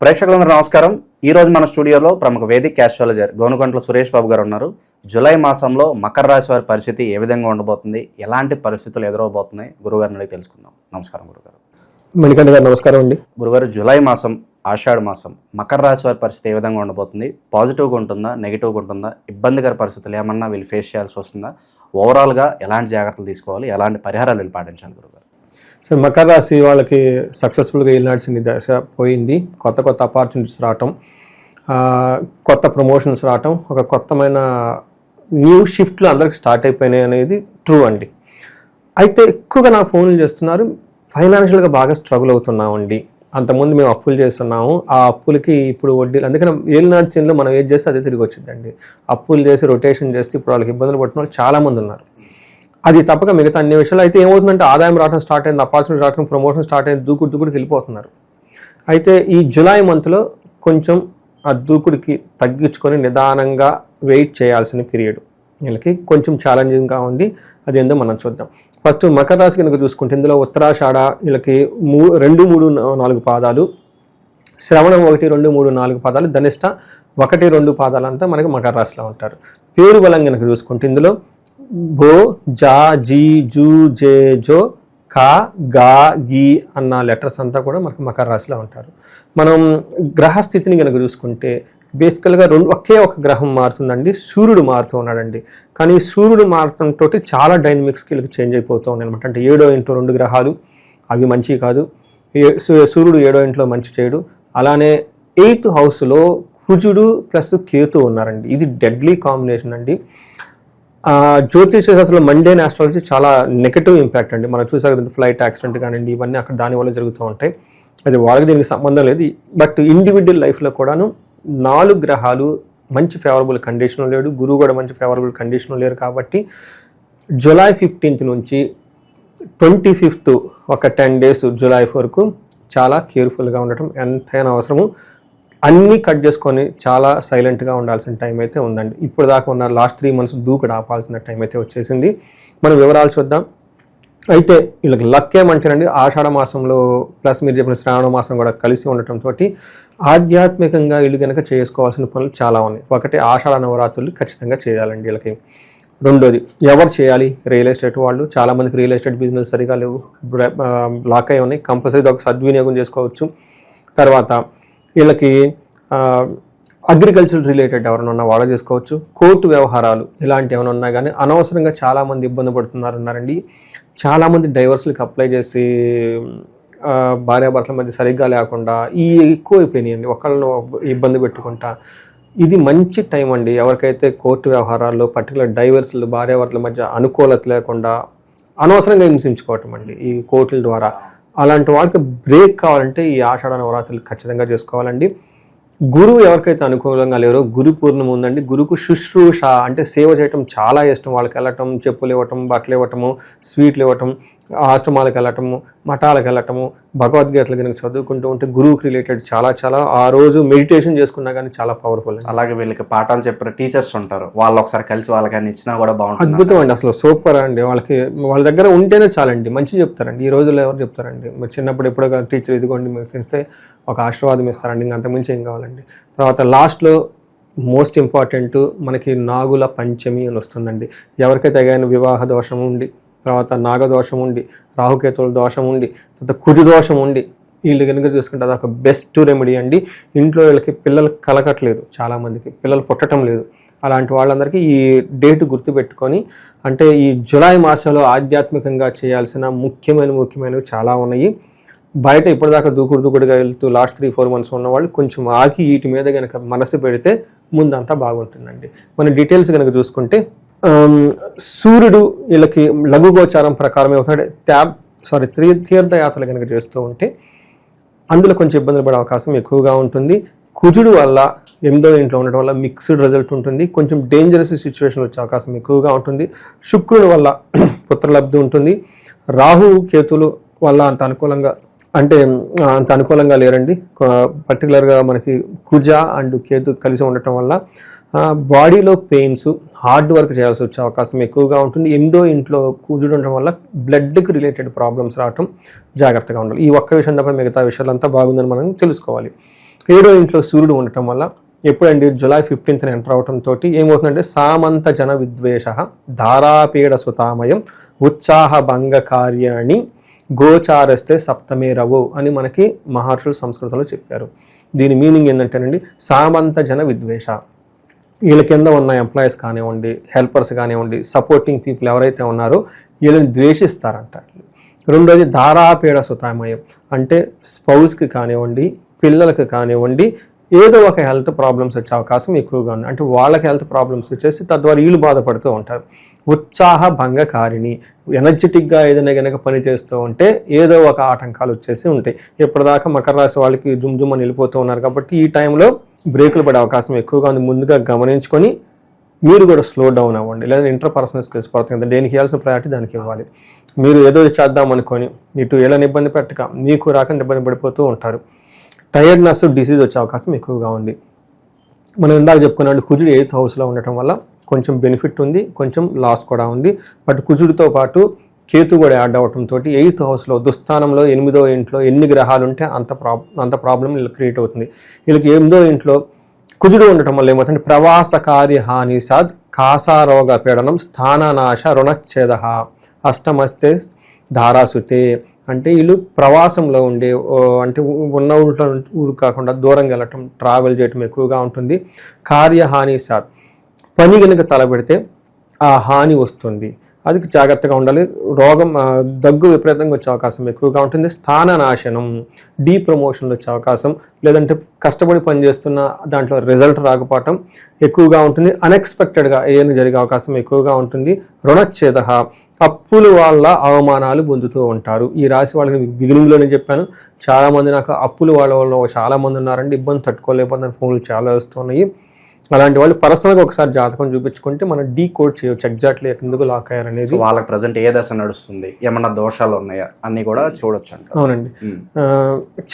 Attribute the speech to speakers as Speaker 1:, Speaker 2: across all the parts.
Speaker 1: ప్రేక్షకులందరూ నమస్కారం. ఈ రోజు మన స్టూడియోలో ప్రముఖ వేదిక్ ఆస్ట్రాలజర్ గోనుగంట్ల సురేష్ బాబు గారు ఉన్నారు. జూలై మాసంలో మకర రాశి వారి పరిస్థితి ఏ విధంగా ఉండబోతుంది? ఎలాంటి పరిస్థితులు ఎదురవబోతున్నాయి? గురుగారిని అడిగి తెలుసుకుందాం. నమస్కారం గురుగారు.
Speaker 2: మణికంఠ గారు నమస్కారం అండి.
Speaker 1: గురుగారు జూలై మాసం ఆషాఢ మాసం మకర రాశి వారి పరిస్థితి ఏ విధంగా ఉండబోతుంది? పాజిటివ్గా ఉంటుందా? నెగిటివ్గా ఉంటుందా? ఇబ్బందికర పరిస్థితులు ఏమన్నా వీళ్ళు ఫేస్ చేయాల్సి వస్తుందా? ఓవరాల్గా ఎలాంటి జాగ్రత్తలు తీసుకోవాలి? ఎలాంటి పరిహారాలు వీళ్ళు పాటించాలి గురుగారు?
Speaker 2: సో మకర రాశి వాళ్ళకి సక్సెస్ఫుల్గా వెళ్ళాల్సిన దశ పోయింది. కొత్త కొత్త ఆపర్చునిటీస్ రావటం కొత్త ప్రమోషన్స్ రావటం ఒక కొత్తమైన న్యూ షిఫ్ట్లు అందరికి స్టార్ట్ అయిపోయినాయి అనేది ట్రూ అండి. అయితే ఎక్కువగా నా ఫోన్లు చేస్తున్నారు ఫైనాన్షియల్గా బాగా స్ట్రగుల్ అవుతున్నామండి. అంతకుముందు మేము అప్పులు చేస్తున్నాము ఆ అప్పులకి ఇప్పుడు వడ్డీలు అందుకని ఏలినాడు సీన్లో మనం ఏది చేస్తే అదే తిరిగి వచ్చిందండి. అప్పులు చేసి రొటేషన్ చేస్తే ఇప్పుడు వాళ్ళకి ఇబ్బందులు పడుతున్న వాళ్ళు చాలామంది ఉన్నారు. అది తప్పక మిగతా అన్ని విషయాలు. అయితే ఏమవుతుందంటే ఆదాయం రావడం స్టార్ట్ అయింది అపార్చునిటీ రావడం ప్రమోషన్ స్టార్ట్ అయింది దూకుడు దూకుడికి వెళ్ళిపోతున్నారు. అయితే ఈ జూలై మంత్లో కొంచెం ఆ దూకుడికి తగ్గించుకొని నిదానంగా వెయిట్ చేయాల్సిన పీరియడ్ వీళ్ళకి కొంచెం ఛాలెంజింగ్గా ఉంది. అది ఏందో మనం చూద్దాం. ఫస్ట్ మకర రాశి కనుక చూసుకుంటే ఇందులో ఉత్తరాషాఢ వీళ్ళకి మూ రెండు మూడు నాలుగు పాదాలు. శ్రవణం ఒకటి రెండు మూడు నాలుగు పాదాలు. ధనిష్ట ఒకటి రెండు పాదాలంతా మనకి మకర రాశిలో ఉంటారు. పేరు బలం కనుక చూసుకుంటే ఇందులో గో జా జీ జూ జే జో కా గా గీ అన్న లెటర్స్ అంతా కూడా మనకు మకర రాశిలో ఉంటారు. మనం గ్రహస్థితిని కనుక చూసుకుంటే బేసికల్గా రెండు ఒకే ఒక గ్రహం మారుతుందండి సూర్యుడు మారుతూ ఉన్నాడండి. కానీ సూర్యుడు మారటంతో చాలా డైనమిక్స్ వీళ్ళకి చేంజ్ అయిపోతూ ఉన్నాయి అనమాట అంటే ఏడో ఇంట్లో రెండు గ్రహాలు అవి మంచివి కాదు. సూ- సూర్యుడు ఏడో ఇంట్లో మంచి చేయడు అలానే ఎయిత్ హౌస్లో కుజుడు ప్లస్ కేతు ఉన్నారండి. ఇది డెడ్లీ కాంబినేషన్ అండి. జ్యోతిష శాస్త్రంలో మండేన్ ఆస్ట్రాలజీ చాలా నెగటివ్ ఇంపాక్ట్ అండి. మనం చూసా కదండి ఫ్లైట్ యాక్సిడెంట్ కానివ్వండి ఇవన్నీ అక్కడ దానివల్ల జరుగుతూ ఉంటాయి. అది వాళ్ళకి దీనికి సంబంధం లేదు. బట్ ఇండివిజువల్ లైఫ్లో కూడాను నాలుగు గ్రహాలు మంచి ఫేవరబుల్ కండిషన్ లేడు. గురువు కూడా మంచి ఫేవరబుల్ కండిషన్ లేరు కాబట్టి జూలై ఫిఫ్టీన్త్ నుంచి ట్వంటీ ఫిఫ్త్ ఒక టెన్ డేస్ జులై వరకు చాలా కేర్ఫుల్గా ఉండటం ఎంతైనా అవసరము. అన్నీ కట్ చేసుకొని చాలా సైలెంట్గా ఉండాల్సిన టైం అయితే ఉందండి. ఇప్పుడు దాకా ఉన్న లాస్ట్ త్రీ మంత్స్ దూకుడు ఆపాల్సిన టైం అయితే వచ్చేసింది. మనం వివరాలు చూద్దాం. అయితే వీళ్ళకి లక్ ఏమంటారండి ఆషాఢ మాసంలో ప్లస్ మీరు చెప్పిన శ్రావణ మాసం కూడా కలిసి ఉండటంతో ఆధ్యాత్మికంగా వీళ్ళు కనుక చేసుకోవాల్సిన పనులు చాలా ఉన్నాయి. ఒకటి ఆషాఢ నవరాత్రులు ఖచ్చితంగా చేయాలండి వీళ్ళకి. రెండోది ఎవరు చేయాలి? రియల్ ఎస్టేట్ వాళ్ళు. చాలామందికి రియల్ ఎస్టేట్ బిజినెస్ సరిగా లేవు. బ్ర- లాక్ అయి ఉన్నాయి. కంపల్సరీ ఒక సద్వినియోగం చేసుకోవచ్చు. తర్వాత వీళ్ళకి అగ్రికల్చర్ రిలేటెడ్ ఎవరైనా ఉన్నా వాళ్ళు చేసుకోవచ్చు. కోర్టు వ్యవహారాలు ఇలాంటి ఏమైనా ఉన్నా కానీ అనవసరంగా చాలామంది ఇబ్బంది పడుతున్నారన్నారండి. చాలామంది డైవర్స్లకు అప్లై చేసి భార్యాభర్తల మధ్య సరిగ్గా లేకుండా ఈ ఎక్కువ అయిపోయినాయండి ఒకళ్ళను ఇబ్బంది పెట్టుకుంటా. ఇది మంచి టైం అండి. ఎవరికైతే కోర్టు వ్యవహారాల్లో పర్టికులర్ డైవర్స్లు భార్యాభర్తల మధ్య అనుకూలత లేకుండా అనవసరంగా హింసించుకోవటం అండి ఈ కోర్టుల ద్వారా. అలాంటి వాళ్ళకి బ్రేక్ కావాలంటే ఈ ఆషాఢ నవరాత్రులు ఖచ్చితంగా చేసుకోవాలండి. గురువు ఎవరికైతే అనుకూలంగా లేరో గురు పూర్ణం ఉందండి. గురుకు శుశ్రూష అంటే సేవ చేయటం చాలా ఇష్టం. వాళ్ళకి వెళ్ళటం చెప్పులు ఇవ్వటం బట్టలు ఇవ్వటము స్వీట్లు ఇవ్వటం ఆశ్రమాలకు వెళ్ళటము మఠాలకు వెళ్ళటము భగవద్గీతలు కనుక చదువుకుంటూ ఉంటే గురువుకి రిలేటెడ్ చాలా చాలా. ఆ రోజు మెడిటేషన్ చేసుకున్నా కానీ చాలా పవర్ఫుల్ అండి.
Speaker 1: అలాగే వీళ్ళకి పాఠాలు చెప్పిన టీచర్స్ ఉంటారు. వాళ్ళు ఒకసారి కలిసి వాళ్ళకని ఇచ్చినా కూడా బాగుంటుంది
Speaker 2: అద్భుతం అండి. అసలు సూపర్ అండి. వాళ్ళకి వాళ్ళ దగ్గర ఉంటేనే చాలండి. మంచి చెప్తారండి. ఈ రోజుల్లో ఎవరు చెప్తారండి? మరి చిన్నప్పుడు ఎప్పుడో టీచర్ ఇదిగోండి మీకు తెలిస్తే ఒక ఆశీర్వాదం ఇస్తారండి. ఇంకా అంతకుమించి ఏం కావాలండి. తర్వాత లాస్ట్లో మోస్ట్ ఇంపార్టెంట్ మనకి నాగుల పంచమి అని వస్తుందండి. ఎవరికైతే తగిన వివాహ దోషం ఉండి తర్వాత నాగదోషం ఉండి రాహుకేతువుల దోషం ఉండి తర్వాత కుజు దోషం ఉండి వీళ్ళు కనుక చూసుకుంటే అదొక బెస్ట్ రెమెడీ అండి. ఇంట్లో వీళ్ళకి పిల్లలు కలగట్లేదు చాలామందికి పిల్లలు పుట్టడం లేదు. అలాంటి వాళ్ళందరికీ ఈ డేట్ గుర్తుపెట్టుకొని అంటే ఈ జులై మాసంలో ఆధ్యాత్మికంగా చేయాల్సిన ముఖ్యమైన ముఖ్యమైనవి చాలా ఉన్నాయి. బయట ఇప్పటిదాకా దూకుడు దూకుడుగా వెళ్తూ లాస్ట్ త్రీ ఫోర్ మంత్స్ ఉన్న వాళ్ళు కొంచెం ఆగి వీటి మీద కనుక మనసు పెడితే ముందంతా బాగుంటుందండి. మన డీటెయిల్స్ కనుక చూసుకుంటే సూర్యుడు వీళ్ళకి లఘుగోచారం ప్రకారం ఏమవుతుందంటే ట్యాబ్ సారీ త్రీ తీర్థయాత్రలు కనుక చేస్తూ ఉంటే అందులో కొంచెం ఇబ్బందులు పడే అవకాశం ఎక్కువగా ఉంటుంది. కుజుడు వల్ల ఎనిమిదో ఇంట్లో ఉండటం వల్ల మిక్స్డ్ రిజల్ట్ ఉంటుంది. కొంచెం డేంజరస్ సిచ్యువేషన్ వచ్చే అవకాశం ఎక్కువగా ఉంటుంది. శుక్రుడు వల్ల పుత్రలబ్ధి ఉంటుంది. రాహు కేతులు వల్ల అంత అనుకూలంగా అంటే అంత అనుకూలంగా లేరండి. పర్టికులర్గా మనకి కుజ అండ్ కేతు కలిసి ఉండటం వల్ల బాడీలో పెయిన్స్ హార్డ్ వర్క్ చేయాల్సి వచ్చే అవకాశం ఎక్కువగా ఉంటుంది. ఎందో ఇంట్లో కూజుడు వల్ల బ్లడ్కి రిలేటెడ్ ప్రాబ్లమ్స్ రావటం జాగ్రత్తగా ఉండాలి. ఈ ఒక్క విషయం తప్ప మిగతా విషయాలంతా బాగుందని మనం తెలుసుకోవాలి. ఏడో ఇంట్లో సూర్యుడు ఉండటం వల్ల ఎప్పుడండి జూలై ఫిఫ్టీన్త్న ఎంటర్ అవటం తోటి ఏమవుతుందంటే సామంత జన విద్వేష ధారాపీడ సుతామయం ఉత్సాహ భంగ కార్యాణి గోచారస్తే సప్తమే రవు అని మనకి మహర్షులు సంస్కృతంలో చెప్పారు. దీని మీనింగ్ ఏంటంటేనండి సామంత జన విద్వేష. వీళ్ళ కింద ఉన్న ఎంప్లాయీస్ కానివ్వండి హెల్పర్స్ కానివ్వండి సపోర్టింగ్ పీపుల్ ఎవరైతే ఉన్నారో వీళ్ళని ద్వేషిస్తారంట. రెండోది ధారాపీడ సుతామయం. అంటే స్పౌస్కి కానివ్వండి పిల్లలకు కానివ్వండి ఏదో ఒక హెల్త్ ప్రాబ్లమ్స్ వచ్చే అవకాశం ఎక్కువగా ఉంది. అంటే వాళ్ళకి హెల్త్ ప్రాబ్లమ్స్ వచ్చేసి తద్వారా వీళ్ళు బాధపడుతూ ఉంటారు. ఉత్సాహ భంగకారిణి. ఎనర్జెటిక్గా ఏదైనా కనుక పని చేస్తూ ఉంటే ఏదో ఒక ఆటంకాలు వచ్చేసి ఉంటాయి. ఇప్పటిదాకా మకర రాశి వాళ్ళకి జుమ్ జుమ్ అని వెళ్ళిపోతూ ఉన్నారు కాబట్టి ఈ టైంలో బ్రేకులు పడే అవకాశం ఎక్కువగా ఉంది. ముందుగా గమనించుకొని మీరు కూడా స్లో డౌన్ అవ్వండి. లేదా ఇంటర్ పర్సనల్ స్కిల్స్ పడుతుంది దేనికి ఇవ్వాల్సిన ప్రయారిటీ దానికి ఇవ్వాలి. మీరు ఏదో చేద్దాం అనుకొని ఇటు ఎలా ఇబ్బంది పెట్టక మీకు రాక ఇబ్బంది పడిపోతూ ఉంటారు. టైర్డ్నెస్ డిసీజ్ వచ్చే అవకాశం ఎక్కువగా ఉంది. మనం ఇందాక చెప్పుకున్నాడు కుజుడు ఎయిత్ హౌస్లో ఉండటం వల్ల కొంచెం బెనిఫిట్ ఉంది కొంచెం లాస్ కూడా ఉంది. బట్ కుజుడితో పాటు కేతు కూడా యాడ్ అవటంతో ఎయిత్ హౌస్లో దుస్థానంలో ఎనిమిదో ఇంట్లో ఎన్ని గ్రహాలు ఉంటే అంత ప్రాబ్ అంత ప్రాబ్లం వీళ్ళకి క్రియేట్ అవుతుంది. వీళ్ళకి ఎనిమిదో ఇంట్లో కుజుడు ఉండటం వల్ల ఏమవుతుంది? ప్రవాస కార్య హాని సాద్ కాసారోగ పీడనం స్థాననాశ రుణచ్ఛేద అష్టమస్తే ధారాసుతే. అంటే వీళ్ళు ప్రవాసంలో ఉండే అంటే ఉన్న ఊళ్ళో ఊరు కాకుండా దూరంగా వెళ్ళటం ట్రావెల్ చేయటం ఎక్కువగా ఉంటుంది. కార్యహాని సార్ పని కనుక తలపెడితే ఆ హాని వస్తుంది. అది జాగ్రత్తగా ఉండాలి. రోగం దగ్గు విపరీతంగా వచ్చే అవకాశం ఎక్కువగా ఉంటుంది. స్థాన నాశనం డీ ప్రమోషన్లు వచ్చే అవకాశం లేదంటే కష్టపడి పనిచేస్తున్న దాంట్లో రిజల్ట్ రాకపోవటం ఎక్కువగా ఉంటుంది. అన్ఎక్స్పెక్టెడ్గా ఏదైనా జరిగే అవకాశం ఎక్కువగా ఉంటుంది. రుణచ్ఛేద అప్పుల వల్ల అవమానాలు పొందుతూ ఉంటారు. ఈ రాశి వాళ్ళని మీకు బిగినింగ్లోనే చెప్పాను. చాలా మంది నాకు అప్పులు వాళ్ళ వల్ల చాలామంది ఉన్నారండి. ఇబ్బంది తట్టుకోలేకపోతే ఫోన్లు చాలా వస్తున్నాయి. అలాంటి వాళ్ళు పర్సనల్గా ఒకసారి జాతకం చూపించుకుంటే మనం డీ కోడ్ చేయొచ్చు ఎగ్జాక్ట్లీ ఎందుకు లాక్ అయ్యారనేది.
Speaker 1: సో వాళ్ళకి ప్రజెంట్ ఏ దశ నడుస్తుంది ఏమన్నా దోషాలు ఉన్నాయా అన్ని కూడా చూడొచ్చు
Speaker 2: అవునండి.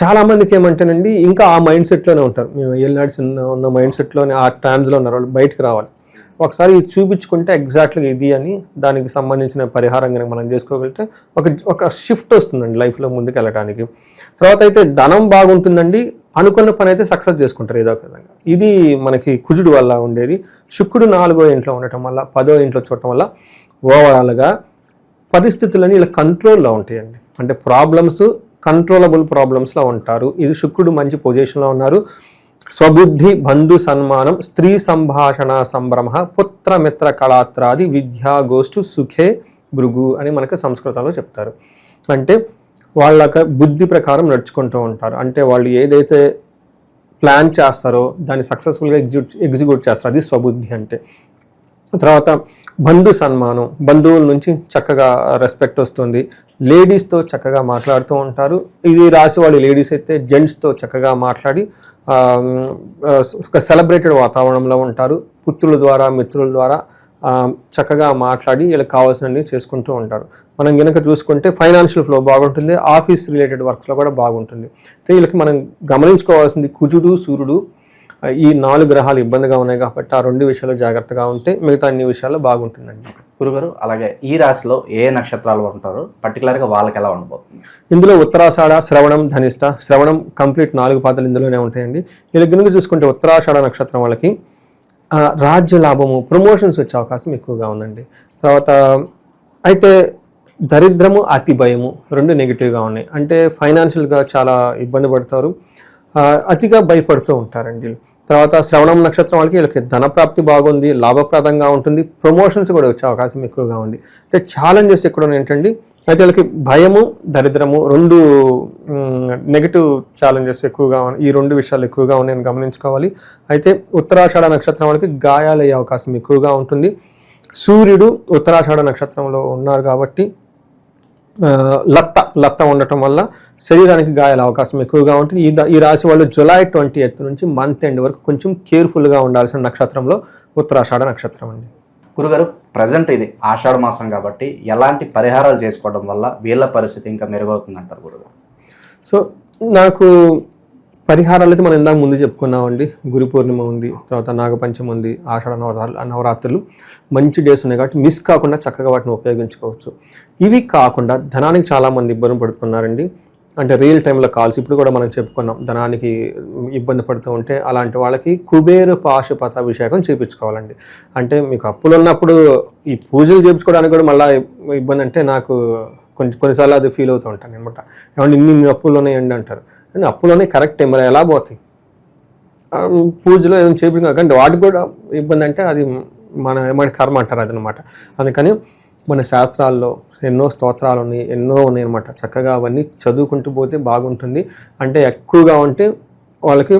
Speaker 2: చాలా మందికి ఏమంటేనండి ఇంకా ఆ మైండ్ సెట్లోనే ఉంటారు. మేము ఏళ్ళనాడ్స్ ఉన్న ఉన్న మైండ్ సెట్లోనే ఆ టైమ్స్లో ఉన్నారు వాళ్ళు బయటకు రావాలి. ఒకసారి ఇది చూపించుకుంటే ఎగ్జాక్ట్గా ఇది అని దానికి సంబంధించిన పరిహారం కనుక మనం చేసుకోగలిగితే ఒక ఒక షిఫ్ట్ వస్తుందండి లైఫ్లో ముందుకు వెళ్ళడానికి తర్వాత అయితే ధనం బాగుంటుందండి అనుకున్న పని అయితే సక్సెస్ చేసుకుంటారు ఏదో ఒక విధంగా. ఇది మనకి కుజుడు వల్ల ఉండేది. శుక్రుడు నాలుగో ఇంట్లో ఉండటం వల్ల పదో ఇంట్లో చూడటం వల్ల ఓవరాల్గా పరిస్థితులని ఇలా కంట్రోల్లో ఉంటాయండి. అంటే ప్రాబ్లమ్స్ కంట్రోలబుల్ ప్రాబ్లమ్స్లో ఉంటారు. ఇది శుక్రుడు మంచి పొజిషన్లో ఉన్నారు. స్వబుద్ధి బంధు సన్మానం స్త్రీ సంభాషణ సంభ్రమ పుత్ర మిత్ర కళాత్రాది విద్యా గోష్ఠు సుఖే భృగు అని మనకు సంస్కృతంలో చెప్తారు. అంటే వాళ్ళ బుద్ధి ప్రకారం నడుచుకుంటూ ఉంటారు. అంటే వాళ్ళు ఏదైతే ప్లాన్ చేస్తారో దాన్ని సక్సెస్ఫుల్గా ఎగ్జిక్యూట్ ఎగ్జిక్యూట్ చేస్తారు అది స్వబుద్ధి అంటే. తర్వాత బంధు సన్మానం. బంధువుల నుంచి చక్కగా రెస్పెక్ట్ వస్తుంది. లేడీస్తో చక్కగా మాట్లాడుతూ ఉంటారు. ఇది రాసి వాళ్ళు లేడీస్ అయితే జెంట్స్తో చక్కగా మాట్లాడి ఒక సెలబ్రేటెడ్ వాతావరణంలో ఉంటారు. పుత్రుల ద్వారా మిత్రుల ద్వారా చక్కగా మాట్లాడి వీళ్ళకి కావాల్సినవి చేసుకుంటూ ఉంటారు. మనం కనుక చూసుకుంటే ఫైనాన్షియల్ ఫ్లో బాగుంటుంది. ఆఫీస్ రిలేటెడ్ వర్క్స్లో కూడా బాగుంటుంది. అయితే వీళ్ళకి మనం గమనించుకోవాల్సింది కుజుడు సూర్యుడు ఈ నాలుగు గ్రహాలు ఇబ్బందిగా ఉన్నాయి కాబట్టి ఆ రెండు విషయాలు జాగ్రత్తగా ఉంటే మిగతా అన్ని విషయాల్లో బాగుంటుందండి.
Speaker 1: గురుగారు అలాగే ఈ రాశిలో ఏ నక్షత్రాలు ఉంటారో? పర్టికులర్గా వాళ్ళకి ఎలా ఉండబోతుంది
Speaker 2: ఇందులో ఉత్తరాషాఢ శ్రవణం ధనిష్ట. శ్రవణం కంప్లీట్ నాలుగు పాత్రలు ఇందులోనే ఉంటాయండి. ఇలా కనుక చూసుకుంటే ఉత్తరాషాఢ నక్షత్రం వాళ్ళకి రాజ్య లాభము ప్రమోషన్స్ వచ్చే అవకాశం ఎక్కువగా ఉందండి. తర్వాత అయితే దరిద్రము అతి భయము రెండు నెగిటివ్గా ఉన్నాయి. అంటే ఫైనాన్షియల్గా చాలా ఇబ్బంది పడతారు. అతిగా భయపడుతూ ఉంటారండి తర్వాత శ్రవణం నక్షత్రం వాళ్ళకి వీళ్ళకి ధనప్రాప్తి బాగుంది లాభప్రదంగా ఉంటుంది ప్రమోషన్స్ కూడా వచ్చే అవకాశం ఎక్కువగా ఉంది. అయితే ఛాలెంజెస్ ఎక్కడ ఏంటండి? అయితే వీళ్ళకి భయము దరిద్రము రెండు నెగిటివ్ ఛాలెంజెస్ ఎక్కువగా ఉన్నాయి ఈ రెండు విషయాలు ఎక్కువగా ఉన్నాయని గమనించుకోవాలి. అయితే ఉత్తరాషాఢ నక్షత్రం వాళ్ళకి గాయాలయ్యే అవకాశం ఎక్కువగా ఉంటుంది. సూర్యుడు ఉత్తరాషాఢ నక్షత్రంలో ఉన్నారు కాబట్టి లత్త లత్త ఉండటం వల్ల శరీరానికి గాయాల అవకాశం ఎక్కువగా ఉంటుంది. ఈ ఈ రాశి వాళ్ళు జులై ట్వంటీ ఎయిత్ నుంచి మంత్ ఎండ్ వరకు కొంచెం కేర్ఫుల్గా ఉండాల్సిన నక్షత్రంలో ఉత్తరాషాఢ నక్షత్రం అండి.
Speaker 1: గురుగారు ప్రజెంట్ ఇది ఆషాఢ మాసం కాబట్టి ఎలాంటి పరిహారాలు చేసుకోవడం వల్ల వీళ్ళ పరిస్థితి ఇంకా మెరుగవుతుంది అంటారు గురుగారు?
Speaker 2: సో నాకు పరిహారాలు అయితే మనం ఇందాక ముందు చెప్పుకున్నామండి. గురు పూర్ణిమ ఉంది తర్వాత నాగపంచమి ఉంది ఆషాఢ నవరాత్రులు నవరాత్రులు మంచి డేస్ ఉన్నాయి కాబట్టి మిస్ కాకుండా చక్కగా వాటిని ఉపయోగించుకోవచ్చు. ఇవి కాకుండా ధనానికి చాలామంది ఇబ్బంది పడుతున్నారండి. అంటే రియల్ టైంలో కాల్స్ ఇప్పుడు కూడా మనం చెప్పుకున్నాం. ధనానికి ఇబ్బంది పడుతూ ఉంటే అలాంటి వాళ్ళకి కుబేరు పాశుపత అభిషేకం చేయించుకోవాలండి అంటే మీకు అప్పులు ఉన్నప్పుడు ఈ పూజలు చేయించుకోవడానికి కూడా మళ్ళీ ఇబ్బంది అంటే నాకు కొన్ని కొన్నిసార్లు అది ఫీల్ అవుతూ ఉంటాను అనమాట. ఏమంటే ఇన్ని ఇన్ని అప్పులు ఉన్నాయండి అంటారు. కానీ అప్పులోనే కరెక్టే మరి ఎలా పోతాయి? పూజలో ఏం చేపించాలి కానీ వాటికి కూడా ఇబ్బంది అంటే అది మన మన కర్మ అంటారు అదనమాట. అందుకని మన శాస్త్రాల్లో ఎన్నో స్తోత్రాలు ఉన్నాయి ఎన్నో ఉన్నాయి అనమాట చక్కగా అవన్నీ చదువుకుంటూ పోతే బాగుంటుంది. అంటే ఎక్కువగా ఉంటే వాళ్ళకి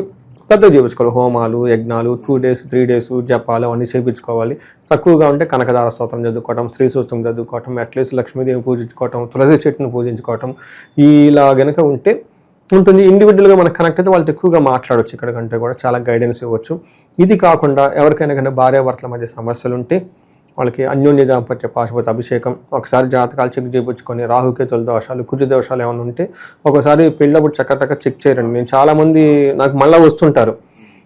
Speaker 2: పెద్ద చేయించుకోవాలి హోమాలు యజ్ఞాలు టూ డేస్ త్రీ డేస్ జపాలు అవన్నీ చేయించుకోవాలి తక్కువగా ఉంటే కనకదార స్తోత్రం చదువుకోవటం శ్రీ సూత్రం చదువుకోవటం అట్లీస్ట్ లక్ష్మీదేవి పూజించుకోవటం తులసి చెట్టును పూజించుకోవటం ఇలా గనక ఉంటే ఉంటుంది. ఇండివిజువల్గా మనకు కనెక్ట్ అయితే వాళ్ళతో ఎక్కువగా మాట్లాడవచ్చు ఇక్కడ కంటే కూడా. చాలా గైడెన్స్ ఇవ్వచ్చు. ఇది కాకుండా ఎవరికైనా కానీ భార్యాభర్తల మధ్య సమస్యలు ఉంటే వాళ్ళకి అన్యోన్య దాంపత్య పాశుపత అభిషేకం ఒకసారి జాతకాలు చెక్ చేయించుకొని రాహుకేతుల దోషాలు కుజ దోషాలు ఏమైనా ఉంటే ఒకసారి పెళ్ళప్పుడు చక్కటక్క చెక్ చేయరండి. నేను చాలామంది నాకు మళ్ళీ వస్తుంటారు.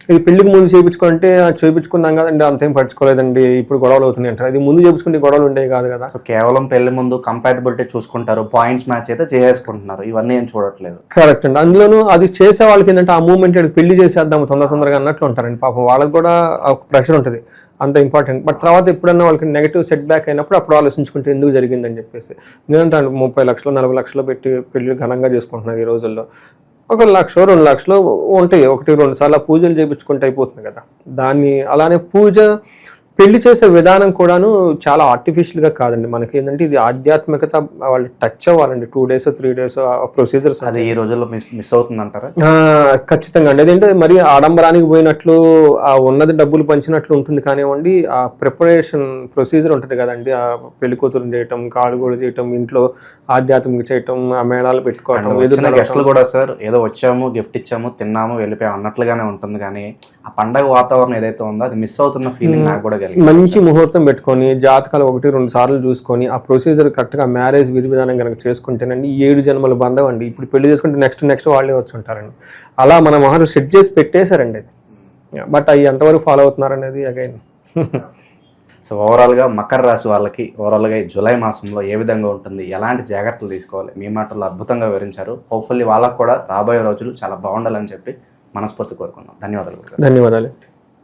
Speaker 2: ఇది పెళ్ళికి ముందు చేయించుకుంటే "ఆ, చేయించుకున్నాం కదండి అంతేం పట్టించుకోలేదండి. ఇప్పుడు గొడవలు అవుతున్నాయి అంటారు. అది ముందు చేయించుకుంటే గొడవలు ఉండేవి కాదు కదా.
Speaker 1: సో కేవలం పెళ్ళి ముందు కంపాటబిలిటీ చూసుకుంటారు పాయింట్స్ మ్యాచ్ అయితే చేసుకుంటున్నారు ఇవన్నీ ఏం చూడట్లేదు.
Speaker 2: కరెక్ట్ అండి. అందులోనూ అది చేసే వాళ్ళకి ఏంటంటే ఆ మూమెంట్ పెళ్ళి చేసేద్దాం తొందర తొందరగా అన్నట్లు ఉంటారండి. పాపం వాళ్ళకి కూడా ఒక ప్రెషర్ ఉంటుంది. అంత ఇంపార్టెంట్ బట్ తర్వాత ఎప్పుడన్నా వాళ్ళకి నెగిటివ్ సెట్ బ్యాక్ అయినప్పుడు అప్పుడు ఆలోచించుకుంటే ఎందుకు జరిగిందని చెప్పేసి. నేనంటే ముప్పై లక్షలు నలభై లక్షలు పెట్టి పెళ్ళి ఘనంగా చేసుకుంటున్నారు ఈ రోజుల్లో. ఒక లక్ష రెండు లక్షలు ఉంటాయి. ఒకటి రెండు సార్లు పూజలు చేయించుకుంటే అయిపోతుంది కదా. దాన్ని అలానే పూజ పెళ్ళి చేసే విధానం కూడాను చాలా ఆర్టిఫిషియల్గా కాదండి. మనకి ఏంటంటే ఇది ఆధ్యాత్మికత వాళ్ళు టచ్ అవ్వాలండి. Two days three days procedures
Speaker 1: అది ఈ రోజుల్లో మిస్ అవుతుందంటారా?
Speaker 2: ఆ, ఖచ్చితంగా అండి. అదేంటే మరి ఆడంబరానికి పోయినట్లు ఆ ఉన్నది డబ్బులు పంచినట్లు ఉంటుంది కానివ్వండి ఆ ప్రిపరేషన్ ప్రొసీజర్ ఉంటుంది కదండి. ఆ పెళ్ళి కూతురు చేయటం కాడుగోడు చేయటం ఇంట్లో ఆధ్యాత్మిక చేయటం ఆ మేళాలు పెట్టుకోవటం
Speaker 1: గెస్టులు కూడా సార్ ఏదో వచ్చాము గిఫ్ట్ ఇచ్చాము తిన్నాము వెళ్ళిపోయాము అన్నట్లుగానే ఉంటుంది కానీ ఆ పండగ వాతావరణం ఏదైతే ఉందో అది మిస్ అవుతున్న ఫీలింగ్ నాకు కూడా కలిగింది.
Speaker 2: మంచి ముహూర్తం పెట్టుకొని జాతకాలు ఒకటి రెండు సార్లు చూసుకొని ఆ ప్రొసీజర్ కరెక్ట్గా మ్యారేజ్ విధి విధానం కనుక చేసుకుంటేనండి ఏడు జన్మల బంధం అండి. ఇప్పుడు పెళ్ళి చేసుకుంటే నెక్స్ట్ నెక్స్ట్ వాళ్ళే వచ్చి ఉంటారండి అలా మన మహర్షి సెట్ చేసి పెట్టేశారండి అది. బట్ అవి ఎంతవరకు ఫాలో అవుతున్నారనేది అగైన్
Speaker 1: సో ఓవరాల్గా మకర రాశి వాళ్ళకి ఓవరాల్గా ఈ జూలై మాసంలో ఏ విధంగా ఉంటుంది ఎలాంటి జాగ్రత్తలు తీసుకోవాలి మీ మాటల్లో అద్భుతంగా వివరించారు. హోప్ఫుల్లీ వాళ్ళకు కూడా రాబోయే రోజులు చాలా బాగుండాలని చెప్పి మనస్ఫూర్తి కోరుకుందాం. ధన్యవాదాలు
Speaker 2: ధన్యవాదాలు.